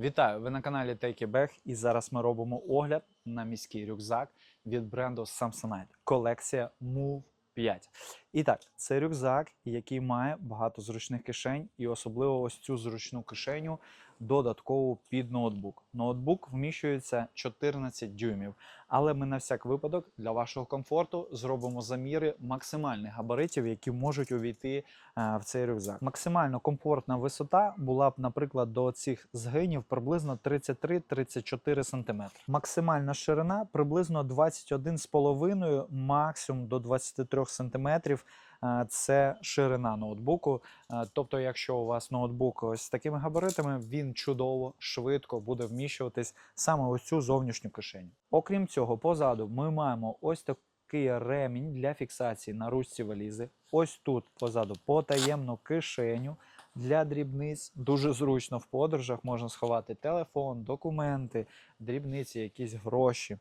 Вітаю! Ви на каналі Take It Back і зараз ми робимо огляд на міський рюкзак від бренду Samsonite. Колекція Move 5. І так, це рюкзак, який має багато зручних кишень, і особливо ось цю зручну кишеню додатково під ноутбук. Ноутбук вміщується 14 дюймів, але ми на всяк випадок для вашого комфорту зробимо заміри максимальних габаритів, які можуть увійти е, в цей рюкзак. Максимально комфортна висота була б, наприклад, до цих згинів приблизно 33-34 см. Максимальна ширина приблизно 21,5, максимум до 23 см. Е, Це ширина ноутбуку. Е, Тобто, якщо у вас ноутбук ось з такими габаритами, він чудово, швидко буде вміщуватись саме ось цю зовнішню кишеню. Окрім цього, позаду ми маємо ось такий ремінь для фіксації на ручці валізи. Ось тут позаду потаємну кишеню для дрібниць. Дуже зручно в подорожах можна сховати телефон, документи, дрібниці, якісь гроші.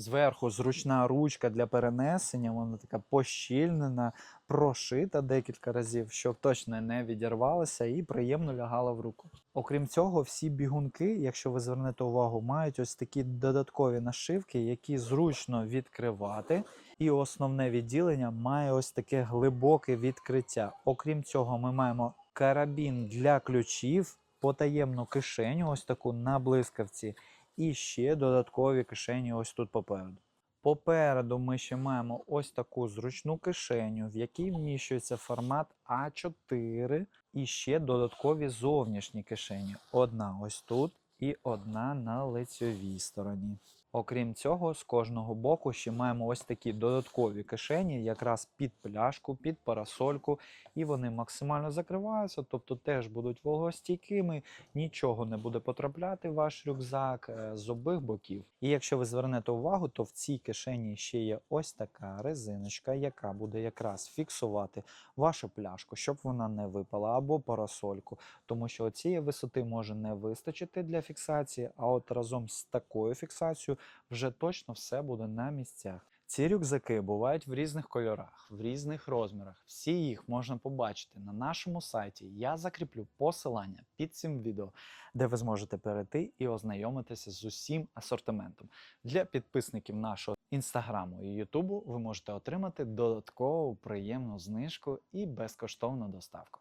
Зверху зручна ручка для перенесення, вона така пощільнена, прошита декілька разів, щоб точно не відірвалася і приємно лягала в руку. Окрім цього, всі бігунки, якщо ви звернете увагу, мають ось такі додаткові нашивки, які зручно відкривати. І основне відділення має ось таке глибоке відкриття. Окрім цього, ми маємо карабін для ключів, потаємну кишеню, ось таку на блискавці, і ще додаткові кишені ось тут попереду. Попереду ми ще маємо ось таку зручну кишеню, в якій вміщується формат А4 і ще додаткові зовнішні кишені. Одна ось тут і одна на лицьовій стороні. Окрім цього, з кожного боку ще маємо ось такі додаткові кишені, якраз під пляшку, під парасольку, і вони максимально закриваються, тобто теж будуть вологостійкими, нічого не буде потрапляти в ваш рюкзак е, з обох боків. І якщо ви звернете увагу, то в цій кишені ще є ось така резиночка, яка буде якраз фіксувати вашу пляшку, щоб вона не випала, або парасольку, тому що цієї висоти може не вистачити для фіксації, а от разом з такою фіксацією вже точно все буде на місцях. Ці рюкзаки бувають в різних кольорах, в різних розмірах. Всі їх можна побачити на нашому сайті. Я закріплю посилання під цим відео, де ви зможете перейти і ознайомитися з усім асортиментом. Для підписників нашого інстаграму і Ютубу ви можете отримати додаткову приємну знижку і безкоштовну доставку.